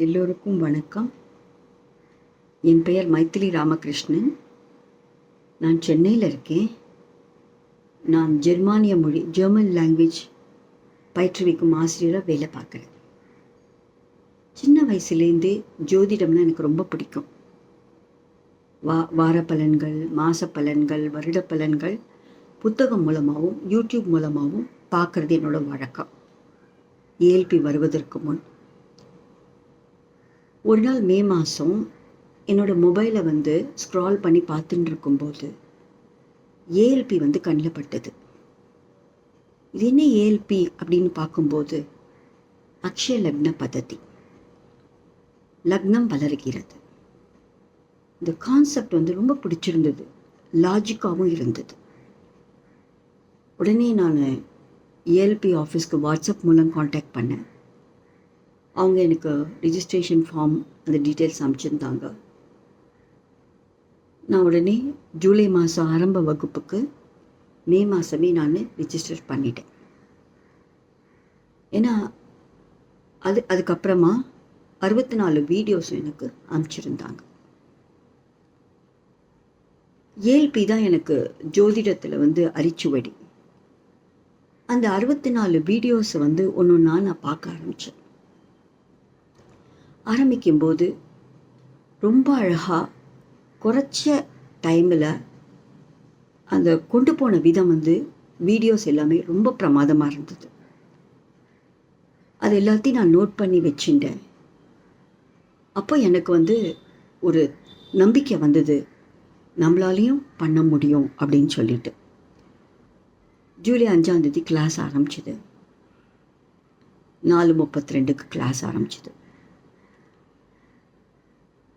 எல்லோருக்கும் வணக்கம். என் பெயர் மைத்திலி ராமகிருஷ்ணன். நான் சென்னையில் இருக்கேன். நான் ஜெர்மானிய மொழி ஜெர்மன் லாங்குவேஜ் பயிற்றுவிக்கும் ஆசிரியராக வேலை பார்க்குறேன் சின்ன வயசுலேருந்தே ஜோதிடம்னா எனக்கு ரொம்ப பிடிக்கும். வா வார பலன்கள் மாத பலன்கள் வருட பலன்கள் புத்தகம் மூலமாகவும் யூடியூப் மூலமாகவும் பார்க்குறது என்னோட வழக்கம். ஏல்பி வருவதற்கு முன் ஒரு நாள் மே மாதம் என்னோடய மொபைலை வந்து ஸ்க்ரால் பண்ணி பார்த்துட்டு இருக்கும்போது ஏஎல்பி வந்து கண்ணில் பட்டது. இது என்ன ஏஎல்பி அப்படின்னு பார்க்கும்போது அக்ஷய லக்ன பததி. லக்னம் வளர்கிறது. இந்த கான்செப்ட் வந்து ரொம்ப பிடிச்சிருந்தது. லாஜிக்காகவும் இருந்தது. உடனே நான் ஏஎல்பி ஆஃபீஸ்க்கு வாட்ஸ்அப் மூலம் காண்டாக்ட் பண்ணேன். அவங்க எனக்கு ரிஜிஸ்ட்ரேஷன் ஃபார்ம் அந்த டீட்டெயில்ஸ் அனுப்பிச்சிருந்தாங்க. நான் உடனே ஜூலை மாதம் ஆரம்ப வகுப்புக்கு மே மாதமே நான் ரிஜிஸ்டர் பண்ணிட்டேன். ஏன்னா அது அதுக்கப்புறமா அறுபத்தி நாலு வீடியோஸ் எனக்கு அனுப்பிச்சிருந்தாங்க. ஏல்பி தான் எனக்கு ஜோதிடத்தில் வந்து அரிச்சுவடி. அந்த அறுபத்தி நாலு வீடியோஸை வந்து ஒன்று ஒன்றா நான் பார்க்க ஆரம்பித்தேன் ஆரம்பிக்கும்போது ரொம்ப அழகாக குறைச்ச டைமில் அந்த கொண்டு போன விதம் வந்து வீடியோஸ் எல்லாமே ரொம்ப பிரமாதமாக இருந்தது. அது எல்லாத்தையும் நான் நோட் பண்ணி வச்சுட்டேன் அப்போ எனக்கு வந்து ஒரு நம்பிக்கை வந்தது. நம்மளாலையும் பண்ண முடியும் அப்படின்னு சொல்லிட்டு. ஜூலை அஞ்சாந்தேதி கிளாஸ் ஆரம்பிச்சிது. நாலு முப்பத்தி ரெண்டுக்கு கிளாஸ் ஆரம்பிச்சிது.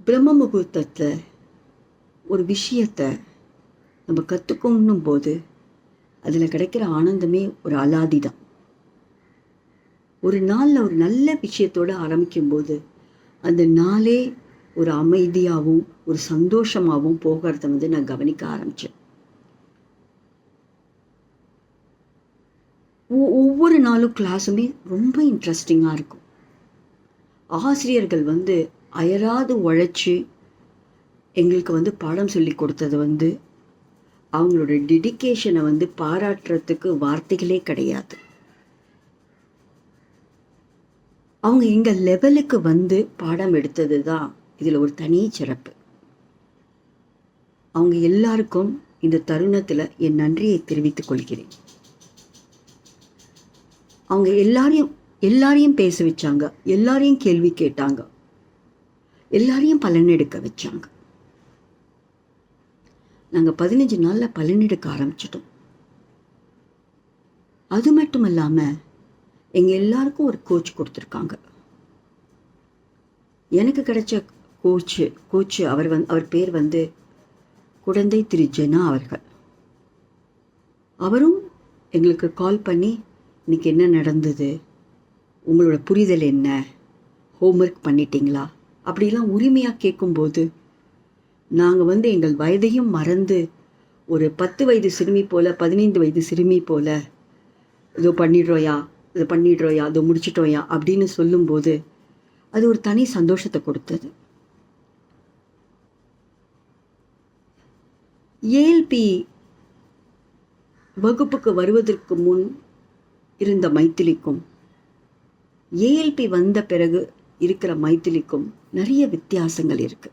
பிரம்ம முகூர்த்தத்தில் ஒரு விஷயத்தை நம்ம கற்றுக்கணும் போது அதில் கிடைக்கிற ஆனந்தமே ஒரு அலாதி தான் ஒரு நாளில் ஒரு நல்ல விஷயத்தோடு ஆரம்பிக்கும்போது அந்த நாளே ஒரு அமைதியாகவும் ஒரு சந்தோஷமாகவும் போகிறத வந்து நான் கவனிக்க ஆரம்பித்தேன் ஒவ்வொரு நாளும் கிளாஸுமே ரொம்ப இன்ட்ரெஸ்டிங்காக இருக்கும். ஆசிரியர்கள் வந்து அயராது உழைச்சி எங்களுக்கு வந்து பாடம் சொல்லி கொடுத்தது வந்து அவங்களோட டெடிக்கேஷனை வந்து பாராட்டுறதுக்கு வார்த்தைகளே கிடையாது. அவங்க எங்கள் லெவலுக்கு வந்து பாடம் எடுத்தது தான் இதில் ஒரு தனி சிறப்பு. அவங்க எல்லாருக்கும் இந்த தருணத்தில் என் நன்றியை தெரிவித்துக் கொள்கிறேன். அவங்க எல்லாரையும் எல்லாரையும் பேச வச்சாங்க எல்லாரையும் கேள்வி கேட்டாங்க. எல்லாரையும் பலன் எடுக்க வச்சாங்க. நாங்கள் பதினஞ்சு நாளில் பலன் எடுக்க ஆரம்பிச்சிட்டோம். அது மட்டும் இல்லாமல் எங்கள் எல்லாருக்கும் ஒரு கோச் கொடுத்துருக்காங்க. எனக்கு கிடைச்ச கோச்சு கோச்சு அவர் வந் அவர் பேர் வந்து குழந்தை திரு ஜெனா அவர்கள். அவரும் எங்களுக்கு கால் பண்ணி இன்னைக்கு என்ன நடந்தது? உங்களோட புரிதல் என்ன? ஹோம்ஒர்க் பண்ணிட்டீங்களா? அப்படிலாம் உரிமையாக கேட்கும்போது நாங்கள் வந்து எங்கள் வயதையும் மறந்து ஒரு பத்து வயது சிறுமி போல் பதினைந்து வயது சிறுமி போல் இதோ பண்ணிடுறோயா இதை பண்ணிடுறோயா இதோ முடிச்சிட்டோயா அப்படின்னு சொல்லும்போது அது ஒரு தனி சந்தோஷத்தை கொடுத்தது. ஏல்பி வகுப்புக்கு வருவதற்கு முன் இருந்த மைத்திலிக்கும் ஏஎல்பி வந்த பிறகு இருக்கிற மைத்திலிக்கும் நிறைய வித்தியாசங்கள் இருக்கு.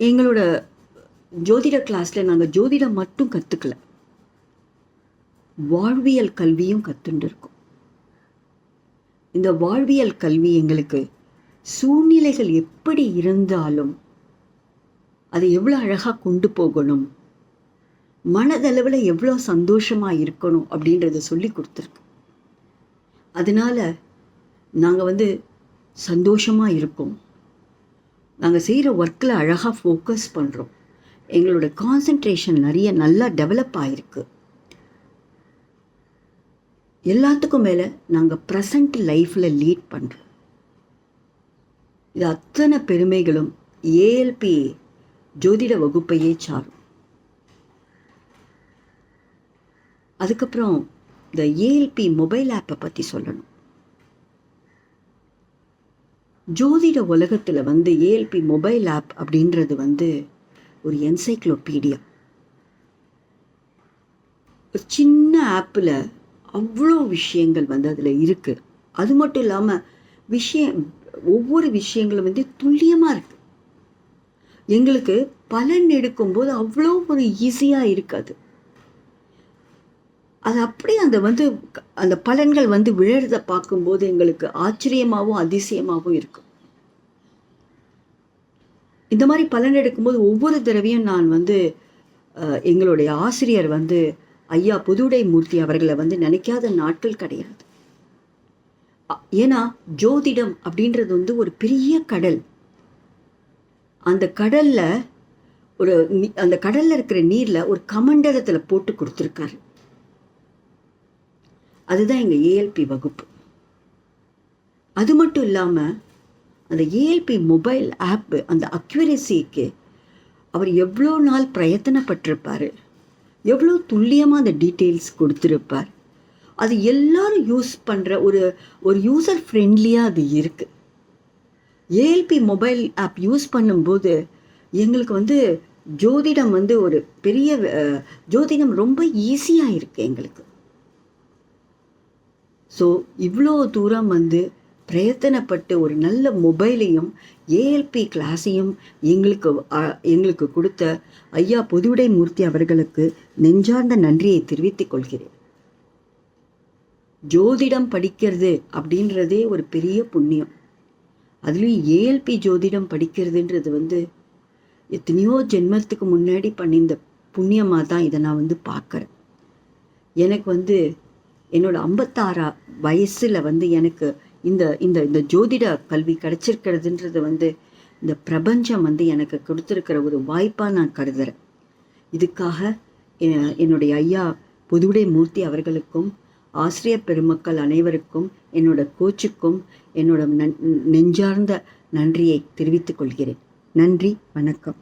எங்களோட ஜோதிட கிளாஸில் நாங்கள் ஜோதிடம் மட்டும் கற்றுக்கல வாழ்வியல் கல்வியும் கற்றுண்டு இருக்கோம் இந்த வாழ்வியல் கல்வி எங்களுக்கு சூழ்நிலைகள் எப்படி இருந்தாலும் அதை எவ்வளோ அழகாக கொண்டு போகணும் மனதளவில் எவ்வளோ சந்தோஷமாக இருக்கணும் அப்படின்றத சொல்லி கொடுத்துருக்கு. அதனால் நாங்கள் வந்து சந்தோஷமாக இருக்கோம் நாங்கள் செய்கிற ஒர்க்கில் அழகாக ஃபோக்கஸ் பண்ணுறோம் எங்களோட கான்சன்ட்ரேஷன் நிறைய நல்லா டெவலப் ஆகிருக்கு எல்லாத்துக்கும் மேலே நாங்கள் ப்ரெசண்ட் லைஃப்பில் லீட் பண்ணுறோம் இது அத்தனை பெருமைகளும் ஏஎல்பி ஜோதிட வகுப்பையே சாரும். அதுக்கப்புறம் இந்த ஏஎல்பி மொபைல் ஆப்பை பற்றி சொல்லணும். ஜோதிட உலகத்தில் வந்து ஏஎல்பி மொபைல் ஆப் அப்படின்றது வந்து ஒரு என்சைக்ளோபீடியா ஒரு சின்ன ஆப்பில் அவ்வளோ விஷயங்கள் வந்து அதில் இருக்குது அது மட்டும் இல்லாமல் விஷயம் ஒவ்வொரு விஷயங்களும் வந்து துல்லியமாக இருக்குது எங்களுக்கு பலன் எடுக்கும்போது அவ்வளோ ஒரு ஈஸியாக இருக்காது அது அப்படியே அந்த வந்து அந்த பலன்கள் வந்து விழறத பார்க்கும்போது எங்களுக்கு ஆச்சரியமாகவும் அதிசயமாகவும் இருக்கும். இந்த மாதிரி பலன் எடுக்கும்போது ஒவ்வொரு தடவையும் நான் வந்து எங்களுடைய ஆசிரியர் வந்து ஐயா புதுடை மூர்த்தி அவர்களை வந்து நினைக்காத நாட்கள் கிடையாது. ஏன்னா ஜோதிடம் அப்படின்றது வந்து ஒரு பெரிய கடல். அந்த கடல்ல ஒரு அந்த கடல்ல இருக்கிற நீர்ல ஒரு கமண்டலத்துல போட்டு கொடுத்துருக்காரு. அதுதான் எங்கள் ஏஎல்பி வகுப்பு. அது மட்டும் இல்லாமல் அந்த ஏஎல்பி மொபைல் ஆப்பு அந்த அக்யூரசிக்கு அவர் எவ்வளோ நாள் பிரயத்தனப்பட்டிருப்பார். எவ்வளோ துல்லியமாக அந்த டீட்டெயில்ஸ் கொடுத்துருப்பார். அது எல்லாரும் யூஸ் பண்ணுற ஒரு ஒரு யூசர் ஃப்ரெண்ட்லியாக அது இருக்குது ஏஎல்பி மொபைல் ஆப் யூஸ் பண்ணும்போது எங்களுக்கு வந்து ஜோதிடம் வந்து ஒரு பெரிய ஜோதிடம் ரொம்ப ஈஸியாக இருக்குது எங்களுக்கு. ஸோ இவ்வளோ தூரம் வந்து பிரயத்தனப்பட்டு ஒரு நல்ல மொபைலையும் ஏஎல்பி கிளாஸையும் எங்களுக்கு எங்களுக்கு கொடுத்த ஐயா பொதுவிடை மூர்த்தி அவர்களுக்கு நெஞ்சார்ந்த நன்றியை தெரிவித்துக் கொள்கிறேன். ஜோதிடம் படிக்கிறது அப்படின்றதே ஒரு பெரிய புண்ணியம். அதுலேயும் ஏஎல்பி ஜோதிடம் படிக்கிறதுன்றது வந்து எத்தனையோ ஜென்மத்துக்கு முன்னாடி பண்ணியிருந்த புண்ணியமாக தான் இதை நான் வந்து பார்க்குறேன். எனக்கு வந்து என்னோட ஐம்பத்தாறா வயசில் வந்து எனக்கு இந்த இந்த இந்த ஜோதிட கல்வி கிடச்சிருக்கிறதுன்றது வந்து இந்த பிரபஞ்சம் வந்து எனக்கு கொடுத்துருக்கிற ஒரு வாய்ப்பாக நான் கருதுறேன். இதுக்காக என்னுடைய ஐயா புதுவுடை மூர்த்தி அவர்களுக்கும் ஆசிரியர் பெருமக்கள் அனைவருக்கும் என்னோட கோச்சுக்கும் என்னோட நன் நெஞ்சார்ந்த நன்றியை தெரிவித்துக் கொள்கிறேன். நன்றி வணக்கம்.